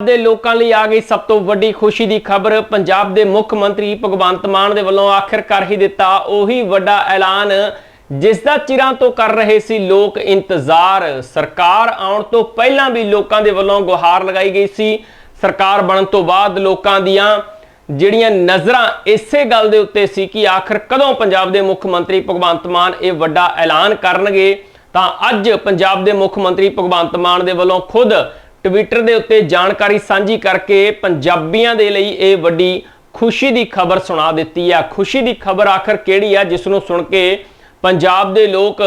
ਦੇ ਲੋਕਾਂ ਲਈ ਆ ਗਈ ਸਭ ਤੋਂ ਵੱਡੀ ਖੁਸ਼ੀ ਦੀ ਖਬਰ, ਪੰਜਾਬ ਦੇ ਮੁੱਖ ਮੰਤਰੀ ਭਗਵੰਤ ਮਾਨ ਦੇ ਵੱਲੋਂ ਆਖਿਰ ਹੀ ਦਿੱਤਾ ਉਹੀ ਵੱਡਾ ਐਲਾਨ, ਜਿਸ ਦਾ ਚਿਰਾਂ ਤੋਂ ਕਰ ਰਹੇ ਸੀ ਲੋਕ ਇੰਤਜ਼ਾਰ। ਸਰਕਾਰ ਆਉਣ ਤੋਂ ਪਹਿਲਾਂ ਵੀ ਲੋਕਾਂ ਦੇ ਵੱਲੋਂ ਗੁਹਾਰ ਲਗਾਈ ਗਈ ਸੀ। ਸਰਕਾਰ ਬਣਨ ਤੋਂ ਬਾਅਦ ਲੋਕਾਂ ਦੀਆਂ ਜਿਹੜੀਆਂ ਨਜ਼ਰਾਂ ਇਸੇ ਗੱਲ ਦੇ ਉੱਤੇ ਸੀ ਕਿ ਆਖਰ ਕਦੋਂ ਪੰਜਾਬ ਦੇ ਮੁੱਖ ਮੰਤਰੀ ਭਗਵੰਤ ਮਾਨ ਇਹ ਵੱਡਾ ਐਲਾਨ ਕਰਨਗੇ, ਤਾਂ ਅੱਜ ਪੰਜਾਬ ਦੇ ਮੁੱਖ ਮੰਤਰੀ ਭਗਵੰਤ ਮਾਨ ਦੇ ਵੱਲੋਂ ਖੁਦ ਟਵਿੱਟਰ ਦੇ ਉੱਤੇ ਜਾਣਕਾਰੀ ਸਾਂਝੀ ਕਰਕੇ ਪੰਜਾਬੀਆਂ ਦੇ ਲਈ ਇਹ ਵੱਡੀ ਖੁਸ਼ੀ ਦੀ ਖਬਰ ਸੁਣਾ ਦਿੱਤੀ ਹੈ ਖੁਸ਼ੀ ਦੀ ਖਬਰ ਆਖਰ ਕਿਹੜੀ ਹੈ ਜਿਸ ਨੂੰ ਸੁਣ ਕੇ ਪੰਜਾਬ ਦੇ ਲੋਕ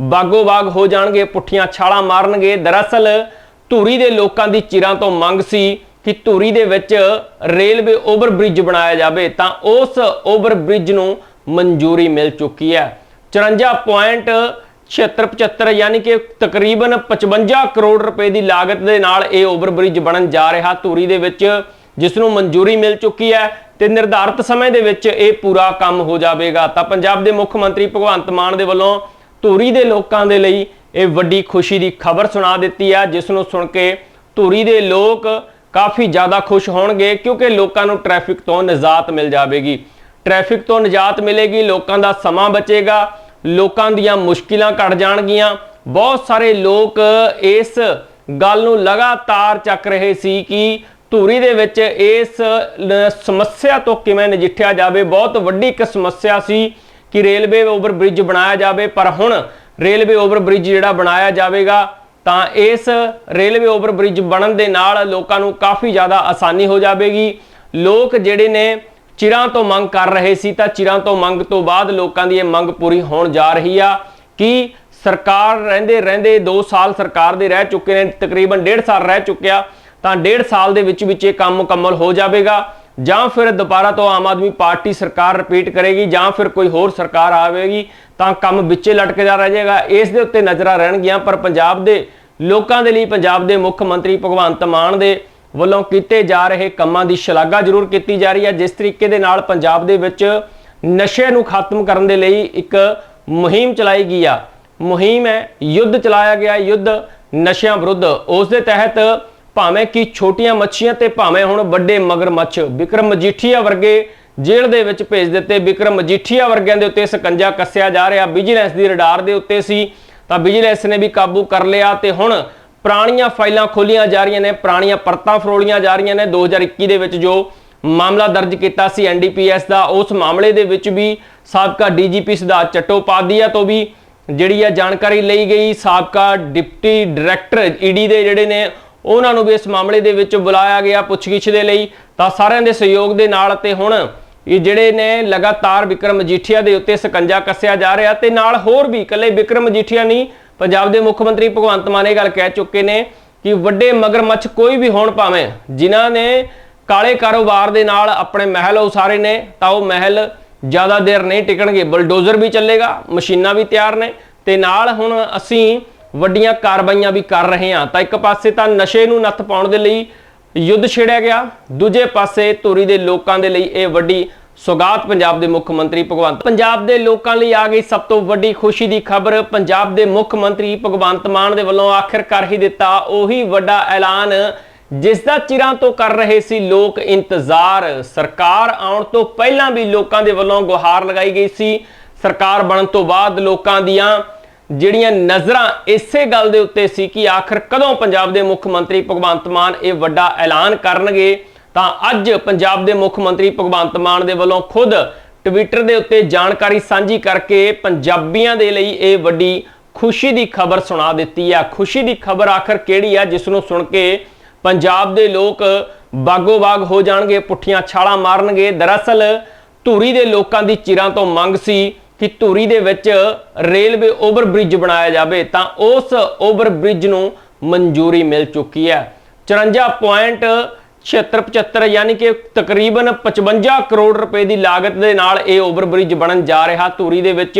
ਬਾਗੋ ਬਾਗ ਹੋ ਜਾਣਗੇ, ਪੁੱਠੀਆਂ ਛਾਲਾਂ ਮਾਰਨਗੇ। ਦਰਅਸਲ ਧੂਰੀ ਦੇ ਲੋਕਾਂ ਦੀ ਚਿਰਾਂ ਤੋਂ ਮੰਗ ਸੀ ਕਿ ਧੂਰੀ ਦੇ ਵਿੱਚ ਰੇਲਵੇ ਓਵਰ ਬ੍ਰਿਜ ਬਣਾਇਆ ਜਾਵੇ, ਤਾਂ ਉਸ ਓਵਰ ਬ੍ਰਿਜ ਨੂੰ ਮਨਜ਼ੂਰੀ ਮਿਲ ਚੁੱਕੀ ਹੈ 54.7675 ਯਾਨੀ ਕਿ ਤਕਰੀਬਨ 55 ਕਰੋੜ ਰੁਪਏ ਦੀ ਲਾਗਤ ਦੇ ਨਾਲ ਇਹ ਓਵਰ ਬ੍ਰਿਜ ਬਣਨ ਜਾ ਰਿਹਾ। ਧੂਰੀ ਦੇ ਵਿੱਚ ਜਿਸ ਨੂੰ ਮਨਜ਼ੂਰੀ ਮਿਲ ਚੁੱਕੀ ਹੈ ਤੇ ਨਿਰਧਾਰਤ ਸਮੇਂ ਦੇ ਵਿੱਚ ਇਹ ਪੂਰਾ ਕੰਮ ਹੋ ਜਾਵੇਗਾ। ਤਾਂ ਪੰਜਾਬ ਦੇ ਮੁੱਖ ਮੰਤਰੀ ਭਗਵੰਤ ਮਾਨ ਦੇ ਵੱਲੋਂ ਧੂਰੀ ਦੇ ਲੋਕਾਂ ਦੇ ਲਈ ਇਹ ਵੱਡੀ ਖੁਸ਼ੀ ਦੀ ਖਬਰ ਸੁਣਾ ਦਿੱਤੀ ਹੈ, ਜਿਸ ਨੂੰ ਸੁਣ ਕੇ ਧੂਰੀ ਦੇ ਲੋਕ ਕਾਫੀ ਜ਼ਿਆਦਾ ਖੁਸ਼ ਹੋਣਗੇ, ਕਿਉਂਕਿ ਲੋਕਾਂ ਨੂੰ ਟ੍ਰੈਫਿਕ ਤੋਂ ਨਿਜਾਤ ਮਿਲ ਜਾਵੇਗੀ। ਟ੍ਰੈਫਿਕ ਤੋਂ ਨਿਜਾਤ ਮਿਲੇਗੀ, ਲੋਕਾਂ ਦਾ ਸਮਾਂ ਬਚੇਗਾ ਲੋਕਾਂ ਦੀਆਂ ਮੁਸ਼ਕਿਲਾਂ ਘਟ ਜਾਣਗੀਆਂ। ਬਹੁਤ ਸਾਰੇ ਲੋਕ ਇਸ ਗੱਲ ਨੂੰ ਲਗਾਤਾਰ ਚੱਕ ਰਹੇ ਸੀ ਕਿ ਧੂਰੀ ਦੇ ਵਿੱਚ ਇਸ ਸਮੱਸਿਆ ਤੋਂ ਕਿਵੇਂ ਨਜਿੱਠਿਆ ਜਾਵੇ। ਬਹੁਤ ਵੱਡੀ ਇੱਕ ਸਮੱਸਿਆ ਸੀ ਕਿ ਰੇਲਵੇ ਓਵਰ ਬ੍ਰਿਜ ਬਣਾਇਆ ਜਾਵੇ। ਪਰ ਹੁਣ ਰੇਲਵੇ ਓਵਰ ਬ੍ਰਿਜ ਜਿਹੜਾ ਬਣਾਇਆ ਜਾਵੇਗਾ, ਤਾਂ ਇਸ ਰੇਲਵੇ ਓਵਰ ਬ੍ਰਿਜ ਬਣਨ ਦੇ ਨਾਲ ਲੋਕਾਂ ਨੂੰ ਕਾਫੀ ਜ਼ਿਆਦਾ ਆਸਾਨੀ ਹੋ ਜਾਵੇਗੀ। ਲੋਕ ਜਿਹੜੇ ਨੇ ਚਿਰਾਂ ਤੋਂ ਮੰਗ ਕਰ ਰਹੇ ਸੀ ਤਾਂ ਚਿਰਾਂ ਤੋਂ ਮੰਗ ਤੋਂ ਬਾਅਦ ਲੋਕਾਂ ਦੀ ਇਹ ਮੰਗ ਪੂਰੀ ਹੋਣ ਜਾ ਰਹੀ ਆ ਕਿ ਸਰਕਾਰ ਰਹਿੰਦੇ ਰਹਿੰਦੇ 2 ਸਾਲ ਸਰਕਾਰ ਦੇ ਰਹਿ ਚੁੱਕੇ ਨੇ, ਤਕਰੀਬਨ 1.5 ਸਾਲ ਰਹਿ ਚੁੱਕਿਆ, ਤਾਂ 1.5 ਸਾਲ ਦੇ ਵਿੱਚ ਵਿੱਚ ਇਹ ਕੰਮ ਮੁਕੰਮਲ ਹੋ ਜਾਵੇਗਾ। ਜਾਂ ਫਿਰ ਦੁਬਾਰਾ ਤੋਂ ਆਮ ਆਦਮੀ ਪਾਰਟੀ ਸਰਕਾਰ ਰਿਪੀਟ ਕਰੇਗੀ ਜਾਂ ਫਿਰ ਕੋਈ ਹੋਰ ਸਰਕਾਰ ਆਵੇਗੀ, ਤਾਂ ਕੰਮ ਵਿੱਚੇ ਲਟਕਦਾ ਰਹਿ ਜਾਏਗਾ। ਇਸ ਦੇ ਉੱਤੇ ਨਜ਼ਰਾਂ ਰਹਿਣਗੀਆਂ, ਪਰ ਪੰਜਾਬ ਦੇ ਲੋਕਾਂ ਦੇ ਲਈ, ਪੰਜਾਬ ਦੇ ਮੁੱਖ ਮੰਤਰੀ ਭਗਵੰਤ ਮਾਨ ਦੇ ਵੱਲੋਂ ਕੀਤੇ ਜਾ ਰਹੇ ਕੰਮਾਂ ਦੀ ਸ਼ਲਾਘਾ ਜ਼ਰੂਰ ਕੀਤੀ ਜਾ ਰਹੀ ਹੈ। ਜਿਸ ਤਰੀਕੇ ਦੇ ਨਾਲ ਪੰਜਾਬ ਦੇ ਵਿੱਚ ਨਸ਼ੇ ਨੂੰ ਖਤਮ ਕਰਨ ਦੇ ਲਈ ਇੱਕ ਮੁਹਿੰਮ ਚਲਾਈ ਗਈ ਆ। ਮੁਹਿੰਮ ਹੈ, ਯੁੱਧ ਚਲਾਇਆ ਗਿਆ, ਯੁੱਧ ਨਸ਼ਿਆਂ ਵਿਰੁੱਧ। ਉਸ ਦੇ ਤਹਿਤ ਭਾਵੇਂ ਕਿ ਛੋਟੀਆਂ ਮੱਛੀਆਂ ਤੇ ਭਾਵੇਂ ਹੁਣ ਵੱਡੇ ਮਗਰਮੱਛ, ਵਿਕਰਮ ਮਜੀਠੀਆ ਵਰਗੇ ਜੇਲ੍ਹ ਦੇ ਵਿੱਚ ਭੇਜ ਦਿੱਤੇ। ਵਿਕਰਮ ਮਜੀਠੀਆ ਵਰਗਿਆਂ ਦੇ ਉੱਤੇ ਸਕੰਜਾ ਕੱਸਿਆ ਜਾ ਰਿਹਾ। ਵਿਜੀਲੈਂਸ ਦੀ ਰਡਾਰ ਦੇ ਉੱਤੇ ਸੀ। ਤਾਂ ਵਿਜੀਲੈਂਸ ਨੇ ਵੀ ਕਾਬੂ ਕਰ ਲਿਆ ਤੇ ਹੁਣ ਪੁਰਾਣੀਆਂ ਫਾਈਲਾਂ ਖੋਲੀਆਂ ਜਾ ਰਹੀਆਂ ਨੇ, ਪੁਰਾਣੀਆਂ ਪਰਤਾਂ ਫਰੋਲੀਆਂ ਜਾ ਰਹੀਆਂ ਨੇ। 2021 ਦੇ ਵਿੱਚ ਜੋ ਮਾਮਲਾ ਦਰਜ ਕੀਤਾ ਸੀ ਐਨਡੀਪੀਐਸ ਦਾ, ਉਸ ਮਾਮਲੇ ਦੇ ਵਿੱਚ ਵੀ ਸਾਬਕਾ ਡੀਜੀਪੀ ਸਿਧਾਰਥ ਚਟੋਪਾਧਿਆ ਤੋਂ ਵੀ ਜਿਹੜੀ ਆ ਜਾਣਕਾਰੀ ਲਈ ਗਈ। ਸਾਬਕਾ ਡਿਪਟੀ ਡਾਇਰੈਕਟਰ ਈਡੀ ਦੇ ਜਿਹੜੇ ਨੇ, ਉਹਨਾਂ ਨੂੰ ਵੀ ਇਸ ਮਾਮਲੇ ਦੇ ਵਿੱਚ ਬੁਲਾਇਆ ਗਿਆ ਪੁੱਛਗਿੱਛ ਦੇ ਲਈ। ਤਾਂ ਸਾਰਿਆਂ ਦੇ ਸਹਿਯੋਗ ਦੇ ਨਾਲ ਤੇ ਹੁਣ ਇਹ ਜਿਹੜੇ ਨੇ ਲਗਾਤਾਰ ਵਿਕਰਮ ਮਜੀਠੀਆ ਦੇ ਉੱਤੇ ਸਕੰਜਾ ਕੱਸਿਆ ਜਾ ਰਿਹਾ ਤੇ ਨਾਲ ਹੋਰ ਵੀ ਇਕੱਲੇ ਵਿਕਰਮ ਮਜੀਠੀਆ ਨਹੀਂ ਪੰਜਾਬ ਦੇ ਮੁੱਖ ਮੰਤਰੀ ਭਗਵੰਤ ਮਾਨ ਇਹ ਗੱਲ ਕਹਿ ਚੁੱਕੇ ਨੇ ਕਿ ਵੱਡੇ ਮਗਰਮੱਛ ਕੋਈ ਵੀ ਹੋਣ ਭਾਵੇਂ ਜਿਨ੍ਹਾਂ ਨੇ ਕਾਲੇ ਕਾਰੋਬਾਰ ਦੇ ਨਾਲ ਆਪਣੇ ਮਹਿਲ ਉਸਾਰੇ ਨੇ ਤਾਂ ਉਹ ਮਹਿਲ ਜ਼ਿਆਦਾ ਦੇਰ ਨਹੀਂ ਟਿਕਣਗੇ। ਬਲਡੋਜ਼ਰ ਵੀ ਚੱਲੇਗਾ, ਮਸ਼ੀਨਾਂ ਵੀ ਤਿਆਰ ਨੇ ਤੇ ਨਾਲ ਹੁਣ ਅਸੀਂ ਵੱਡੀਆਂ ਕਾਰਵਾਈਆਂ ਵੀ ਕਰ ਰਹੇ ਹਾਂ। ਤਾਂ ਇੱਕ ਪਾਸੇ ਤਾਂ ਨਸ਼ੇ ਨੂੰ ਨੱਥ ਪਾਉਣ ਦੇ ਲਈ ਯੁੱਧ ਛੇੜਿਆ ਗਿਆ, ਦੂਜੇ ਪਾਸੇ ਧੂਰੀ ਦੇ ਲੋਕਾਂ ਦੇ ਲਈ ਇਹ ਵੱਡੀ ਸੌਗਾਤ ਪੰਜਾਬ ਦੇ ਮੁੱਖ ਮੰਤਰੀ ਭਗਵੰਤ ਪੰਜਾਬ ਦੇ ਲੋਕਾਂ ਲਈ ਆ ਗਈ ਸਭ ਤੋਂ ਵੱਡੀ ਖੁਸ਼ੀ ਦੀ ਖਬਰ, ਪੰਜਾਬ ਦੇ ਮੁੱਖ ਮੰਤਰੀ ਭਗਵੰਤ ਮਾਨ ਦੇ ਵੱਲੋਂ ਆਖਿਰ ਕਰ ਹੀ ਦਿੱਤਾ ਉਹੀ ਵੱਡਾ ਐਲਾਨ, ਜਿਸ ਦਾ ਚਿਰਾਂ ਤੋਂ ਕਰ ਰਹੇ ਸੀ ਲੋਕ ਇੰਤਜ਼ਾਰ। ਸਰਕਾਰ ਆਉਣ ਤੋਂ ਪਹਿਲਾਂ ਵੀ ਲੋਕਾਂ ਦੇ ਵੱਲੋਂ ਗੁਹਾਰ ਲਗਾਈ ਗਈ ਸੀ। ਸਰਕਾਰ ਬਣਨ ਤੋਂ ਬਾਅਦ ਲੋਕਾਂ ਦੀਆਂ ਜਿਹੜੀਆਂ ਨਜ਼ਰਾਂ ਇਸੇ ਗੱਲ ਦੇ ਉੱਤੇ ਸੀ ਕਿ ਆਖਰ ਕਦੋਂ ਪੰਜਾਬ ਦੇ ਮੁੱਖ ਮੰਤਰੀ ਭਗਵੰਤ ਮਾਨ ਇਹ ਵੱਡਾ ਐਲਾਨ ਕਰਨਗੇ। ਤਾਂ ਅੱਜ ਪੰਜਾਬ ਦੇ ਮੁੱਖ ਮੰਤਰੀ ਭਗਵੰਤ ਮਾਨ ਦੇ ਵੱਲੋਂ ਖੁਦ ਟਵਿੱਟਰ ਦੇ ਉੱਤੇ ਜਾਣਕਾਰੀ ਸਾਂਝੀ ਕਰਕੇ ਪੰਜਾਬੀਆਂ ਦੇ ਲਈ ਇਹ ਵੱਡੀ ਖੁਸ਼ੀ ਦੀ ਖਬਰ ਸੁਣਾ ਦਿੱਤੀ ਹੈ। ਖੁਸ਼ੀ ਦੀ ਖਬਰ ਆਖਰ ਕਿਹੜੀ ਹੈ? ਜਿਸ ਨੂੰ ਸੁਣ ਕੇ ਪੰਜਾਬ ਦੇ ਲੋਕ ਬਾਗੋ ਬਾਗ ਹੋ ਜਾਣਗੇ, ਪੁੱਠੀਆਂ ਛਾਲਾਂ ਮਾਰਨਗੇ। ਦਰਅਸਲ ਧੂਰੀ ਦੇ ਲੋਕਾਂ ਦੀ ਚਿਰਾਂ ਤੋਂ ਮੰਗ ਸੀ ਕਿ ਧੂਰੀ ਦੇ ਵਿੱਚ ਰੇਲਵੇ ਓਵਰ ਬ੍ਰਿਜ ਬਣਾਇਆ ਜਾਵੇ। ਤਾਂ ਉਸ ਓਵਰ ਬ੍ਰਿਜ ਨੂੰ ਮਨਜ਼ੂਰੀ ਮਿਲ ਚੁੱਕੀ ਹੈ। 54.7675 ਯਾਨੀ ਕਿ ਤਕਰੀਬਨ 55 ਕਰੋੜ ਰੁਪਏ ਦੀ ਲਾਗਤ ਦੇ ਨਾਲ ਇਹ ਓਵਰਬ੍ਰਿਜ ਬਣਨ ਜਾ ਰਿਹਾ। ਧੂਰੀ ਦੇ ਵਿੱਚ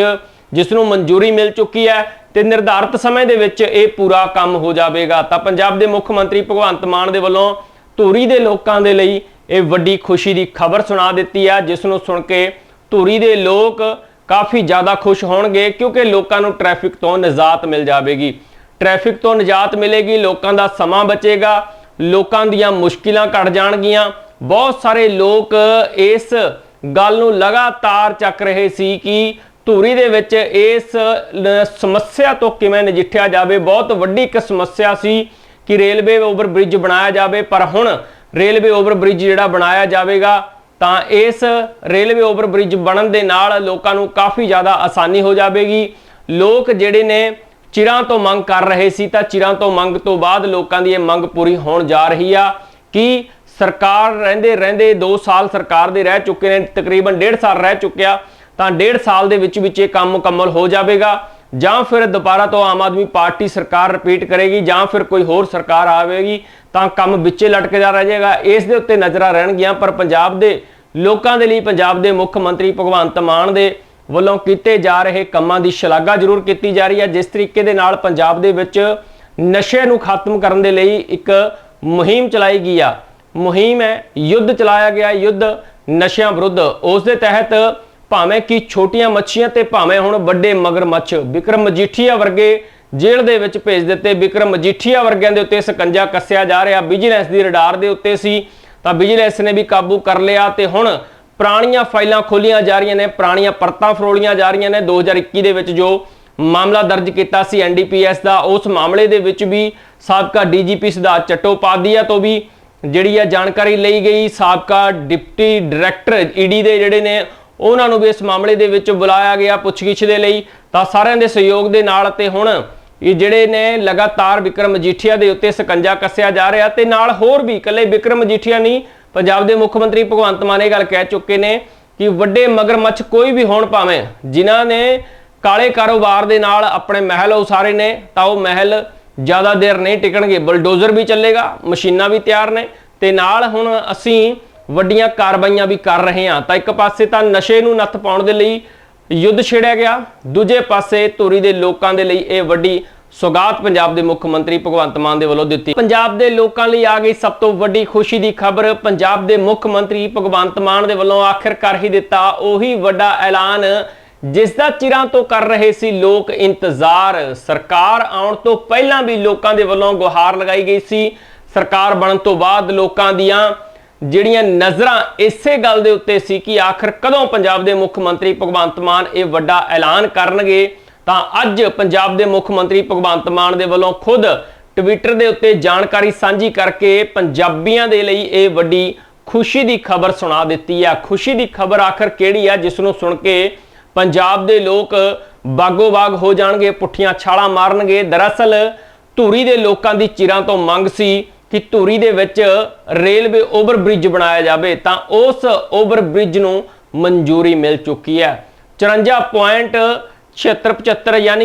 ਜਿਸ ਨੂੰ ਮਨਜ਼ੂਰੀ ਮਿਲ ਚੁੱਕੀ ਹੈ ਤੇ ਨਿਰਧਾਰਤ ਸਮੇਂ ਦੇ ਵਿੱਚ ਇਹ ਪੂਰਾ ਕੰਮ ਹੋ ਜਾਵੇਗਾ। ਤਾਂ ਪੰਜਾਬ ਦੇ ਮੁੱਖ ਮੰਤਰੀ ਭਗਵੰਤ ਮਾਨ ਦੇ ਵੱਲੋਂ ਧੂਰੀ ਦੇ ਲੋਕਾਂ ਦੇ ਲਈ ਇਹ ਵੱਡੀ ਖੁਸ਼ੀ ਦੀ ਖਬਰ ਸੁਣਾ ਦਿੱਤੀ ਹੈ, ਜਿਸ ਨੂੰ ਸੁਣ ਕੇ ਧੂਰੀ ਦੇ ਲੋਕ ਕਾਫੀ ਜ਼ਿਆਦਾ ਖੁਸ਼ ਹੋਣਗੇ, ਕਿਉਂਕਿ ਲੋਕਾਂ ਨੂੰ ਟ੍ਰੈਫਿਕ ਤੋਂ ਨਿਜਾਤ ਮਿਲ ਜਾਵੇਗੀ। ਟ੍ਰੈਫਿਕ ਤੋਂ ਨਿਜਾਤ ਮਿਲੇਗੀ, ਲੋਕਾਂ ਦਾ ਸਮਾਂ ਬਚੇਗਾ ਲੋਕਾਂ ਦੀਆਂ ਮੁਸ਼ਕਿਲਾਂ ਘਟ ਜਾਣਗੀਆਂ। ਬਹੁਤ ਸਾਰੇ ਲੋਕ ਇਸ ਗੱਲ ਨੂੰ ਲਗਾਤਾਰ ਚੱਕ ਰਹੇ ਸੀ ਕਿ ਧੂਰੀ ਦੇ ਵਿੱਚ ਇਸ ਸਮੱਸਿਆ ਤੋਂ ਕਿਵੇਂ ਨਜਿੱਠਿਆ ਜਾਵੇ। ਬਹੁਤ ਵੱਡੀ ਇੱਕ ਸਮੱਸਿਆ ਸੀ ਕਿ ਰੇਲਵੇ ਓਵਰ ਬ੍ਰਿਜ ਬਣਾਇਆ ਜਾਵੇ, ਪਰ ਹੁਣ ਰੇਲਵੇ ਓਵਰ ਬ੍ਰਿਜ ਜਿਹੜਾ ਬਣਾਇਆ ਜਾਵੇਗਾ, ਤਾਂ ਇਸ ਰੇਲਵੇ ਓਵਰ ਬ੍ਰਿਜ ਬਣਨ ਦੇ ਨਾਲ ਲੋਕਾਂ ਨੂੰ ਕਾਫੀ ਜ਼ਿਆਦਾ ਆਸਾਨੀ ਹੋ ਜਾਵੇਗੀ। ਲੋਕ ਜਿਹੜੇ ਨੇ ਚਿਰਾਂ ਤੋਂ ਮੰਗ ਕਰ ਰਹੇ ਸੀ ਤਾਂ ਚਿਰਾਂ ਤੋਂ ਮੰਗ ਤੋਂ ਬਾਅਦ ਲੋਕਾਂ ਦੀ ਇਹ ਮੰਗ ਪੂਰੀ ਹੋਣ ਜਾ ਰਹੀ ਆ ਕਿ ਸਰਕਾਰ ਰਹਿੰਦੇ ਰਹਿੰਦੇ 2 ਸਾਲ ਸਰਕਾਰ ਦੇ ਰਹਿ ਚੁੱਕੇ ਨੇ, ਤਕਰੀਬਨ 1.5 ਸਾਲ ਰਹਿ ਚੁੱਕਿਆ, ਤਾਂ 1.5 ਸਾਲ ਦੇ ਵਿੱਚ ਵਿੱਚ ਇਹ ਕੰਮ ਮੁਕੰਮਲ ਹੋ ਜਾਵੇਗਾ। ਜਾਂ ਫਿਰ ਦੁਬਾਰਾ ਤੋਂ ਆਮ ਆਦਮੀ ਪਾਰਟੀ ਸਰਕਾਰ ਰਿਪੀਟ ਕਰੇਗੀ ਜਾਂ ਫਿਰ ਕੋਈ ਹੋਰ ਸਰਕਾਰ ਆਵੇਗੀ, ਤਾਂ ਕੰਮ ਵਿੱਚੇ ਲਟਕਦਾ ਰਹਿ ਜਾਏਗਾ ਇਸ ਦੇ ਉੱਤੇ ਨਜ਼ਰਾਂ ਰਹਿਣਗੀਆਂ, ਪਰ ਪੰਜਾਬ ਦੇ ਲੋਕਾਂ ਦੇ ਲਈ, ਪੰਜਾਬ ਦੇ ਮੁੱਖ ਮੰਤਰੀ ਭਗਵੰਤ ਮਾਨ ਦੇ ਵੱਲੋਂ ਕੀਤੇ ਜਾ ਰਹੇ ਕੰਮਾਂ ਦੀ ਸ਼ਲਾਘਾ ਜ਼ਰੂਰ ਕੀਤੀ ਜਾ ਰਹੀ ਹੈ। ਜਿਸ ਤਰੀਕੇ ਦੇ ਨਾਲ ਪੰਜਾਬ ਦੇ ਵਿੱਚ ਨਸ਼ੇ ਨੂੰ ਖਤਮ ਕਰਨ ਦੇ ਲਈ ਇੱਕ ਮੁਹਿੰਮ ਚਲਾਈ ਗਈ ਆ। ਮੁਹਿੰਮ ਹੈ, ਯੁੱਧ ਚਲਾਇਆ ਗਿਆ, ਯੁੱਧ ਨਸ਼ਿਆਂ ਵਿਰੁੱਧ। ਉਸ ਦੇ ਤਹਿਤ ਭਾਵੇਂ ਕਿ ਛੋਟੀਆਂ ਮੱਛੀਆਂ ਤੇ ਭਾਵੇਂ ਹੁਣ ਵੱਡੇ ਮਗਰਮੱਛ, ਵਿਕਰਮ ਮਜੀਠੀਆ ਵਰਗੇ ਜੇਲ੍ਹ ਦੇ ਵਿੱਚ ਭੇਜ ਦਿੱਤੇ। ਵਿਕਰਮ ਮਜੀਠੀਆ ਵਰਗਿਆਂ ਦੇ ਉੱਤੇ ਸਕੰਜਾ ਕੱਸਿਆ ਜਾ ਰਿਹਾ। ਵਿਜੀਲੈਂਸ ਦੀ ਰਡਾਰ ਦੇ ਉੱਤੇ ਸੀ। ਤਾਂ ਵਿਜੀਲੈਂਸ ਨੇ ਵੀ ਕਾਬੂ ਕਰ ਲਿਆ ਤੇ ਹੁਣ ਪੁਰਾਣੀਆਂ ਫਾਈਲਾਂ ਖੋਲੀਆਂ ਜਾ ਰਹੀਆਂ ਨੇ, ਪੁਰਾਣੀਆਂ ਪਰਤਾਂ ਫਰੋਲੀਆਂ ਜਾ ਰਹੀਆਂ ਨੇ। 2021 ਦੇ ਵਿੱਚ ਜੋ ਮਾਮਲਾ ਦਰਜ ਕੀਤਾ ਸੀ ਐਨਡੀਪੀਐਸ ਦਾ, ਉਸ ਮਾਮਲੇ ਦੇ ਵਿੱਚ ਵੀ ਸਾਬਕਾ ਡੀਜੀਪੀ ਸਿਧਾਰਥ ਚਟੋਪਾਧਿਆ ਤੋਂ ਵੀ ਜਿਹੜੀ ਆ ਜਾਣਕਾਰੀ ਲਈ ਗਈ। ਸਾਬਕਾ ਡਿਪਟੀ ਡਾਇਰੈਕਟਰ ਈਡੀ ਦੇ ਜਿਹੜੇ ਨੇ, ਉਹਨਾਂ ਨੂੰ ਵੀ ਇਸ ਮਾਮਲੇ ਦੇ ਵਿੱਚ ਬੁਲਾਇਆ ਗਿਆ ਪੁੱਛਗਿੱਛ ਦੇ ਲਈ। ਤਾਂ ਸਾਰਿਆਂ ਦੇ ਸਹਿਯੋਗ ਦੇ ਨਾਲ ਤੇ ਹੁਣ ਇਹ ਜਿਹੜੇ ਨੇ ਲਗਾਤਾਰ ਵਿਕਰਮ ਮਜੀਠੀਆ ਦੇ ਉੱਤੇ ਸਕੰਜਾ ਕੱਸਿਆ ਜਾ ਰਿਹਾ ਤੇ ਨਾਲ ਹੋਰ ਵੀ ਇਕੱਲੇ ਵਿਕਰਮ ਮਜੀਠੀਆ ਨਹੀਂ ਪੰਜਾਬ ਦੇ ਮੁੱਖ ਮੰਤਰੀ ਭਗਵੰਤ ਮਾਨ ਇਹ ਗੱਲ ਕਹਿ ਚੁੱਕੇ ਨੇ ਕਿ ਵੱਡੇ ਮਗਰਮੱਛ ਕੋਈ ਵੀ ਹੋਣ ਭਾਵੇਂ ਜਿਨ੍ਹਾਂ ਨੇ ਕਾਲੇ ਕਾਰੋਬਾਰ ਦੇ ਨਾਲ ਆਪਣੇ ਮਹਿਲ ਉਸਾਰੇ ਨੇ ਤਾਂ ਉਹ ਮਹਿਲ ਜ਼ਿਆਦਾ ਦੇਰ ਨਹੀਂ ਟਿਕਣਗੇ। ਬਲਡੋਜ਼ਰ ਵੀ ਚੱਲੇਗਾ, ਮਸ਼ੀਨਾਂ ਵੀ ਤਿਆਰ ਨੇ ਤੇ ਨਾਲ ਹੁਣ ਅਸੀਂ ਵੱਡੀਆਂ ਕਾਰਵਾਈਆਂ ਵੀ ਕਰ ਰਹੇ ਹਾਂ। ਤਾਂ ਇੱਕ ਪਾਸੇ ਤਾਂ ਨਸ਼ੇ ਨੂੰ ਨੱਥ ਪਾਉਣ ਦੇ ਲਈ ਯੁੱਧ ਛੇੜਿਆ ਗਿਆ, ਦੂਜੇ ਪਾਸੇ ਧੂਰੀ ਦੇ ਲੋਕਾਂ ਦੇ ਲਈ ਇਹ ਵੱਡੀ ਸੌਗਾਤ ਪੰਜਾਬ ਦੇ ਮੁੱਖ ਮੰਤਰੀ ਭਗਵੰਤ ਮਾਨ ਦੇ ਵੱਲੋਂ ਦਿੱਤੀ। ਪੰਜਾਬ ਦੇ ਲੋਕਾਂ ਲਈ ਆ ਗਈ ਸਭ ਤੋਂ ਵੱਡੀ ਖੁਸ਼ੀ ਦੀ ਖਬਰ, ਪੰਜਾਬ ਦੇ ਮੁੱਖ ਮੰਤਰੀ ਭਗਵੰਤ ਮਾਨ ਦੇ ਵੱਲੋਂ ਆਖਿਰਕਾਰ ਹੀ ਦਿੱਤਾ ਉਹੀ ਵੱਡਾ ਐਲਾਨ, ਜਿਸ ਦਾ ਚਿਰਾਂ ਤੋਂ ਕਰ ਰਹੇ ਸੀ ਲੋਕ ਇੰਤਜ਼ਾਰ। ਸਰਕਾਰ ਆਉਣ ਤੋਂ ਪਹਿਲਾਂ ਵੀ ਲੋਕਾਂ ਦੇ ਵੱਲੋਂ ਗੁਹਾਰ ਲਗਾਈ ਗਈ ਸੀ। ਸਰਕਾਰ ਬਣਨ ਤੋਂ ਬਾਅਦ ਲੋਕਾਂ ਦੀਆਂ ਜਿਹੜੀਆਂ ਨਜ਼ਰਾਂ ਇਸੇ ਗੱਲ ਦੇ ਉੱਤੇ ਸੀ ਕਿ ਆਖਰ ਕਦੋਂ ਪੰਜਾਬ ਦੇ ਮੁੱਖ ਮੰਤਰੀ ਭਗਵੰਤ ਮਾਨ ਇਹ ਵੱਡਾ ਐਲਾਨ ਕਰਨਗੇ। ਤਾਂ ਅੱਜ ਪੰਜਾਬ ਦੇ ਮੁੱਖ ਮੰਤਰੀ ਭਗਵੰਤ ਮਾਨ ਦੇ ਵੱਲੋਂ ਖੁਦ ਟਵਿੱਟਰ ਦੇ ਉੱਤੇ ਜਾਣਕਾਰੀ ਸਾਂਝੀ ਕਰਕੇ ਪੰਜਾਬੀਆਂ ਦੇ ਲਈ ਇਹ ਵੱਡੀ ਖੁਸ਼ੀ ਦੀ ਖਬਰ ਸੁਣਾ ਦਿੱਤੀ ਆ। ਖੁਸ਼ੀ ਦੀ ਖਬਰ ਆਖਰ ਕਿਹੜੀ ਆ ਜਿਸ ਨੂੰ ਸੁਣ ਕੇ ਪੰਜਾਬ ਦੇ ਲੋਕ ਬਾਗੋ ਬਾਗ ਹੋ ਜਾਣਗੇ, ਪੁੱਠੀਆਂ ਛਾਲਾਂ ਮਾਰਨਗੇ। ਦਰਅਸਲ ਧੂਰੀ ਦੇ ਲੋਕਾਂ ਦੀ ਚਿਰਾਂ ਤੋਂ ਮੰਗ ਸੀ ਕਿ ਧੂਰੀ ਦੇ ਵਿੱਚ ਰੇਲਵੇ ਓਵਰ ਬ੍ਰਿਜ ਬਣਾਇਆ ਜਾਵੇ, ਤਾਂ ਉਸ ਓਵਰ ਬ੍ਰਿਜ ਨੂੰ ਮਨਜ਼ੂਰੀ ਮਿਲ ਚੁੱਕੀ ਹੈ 54.7675 ਯਾਨੀ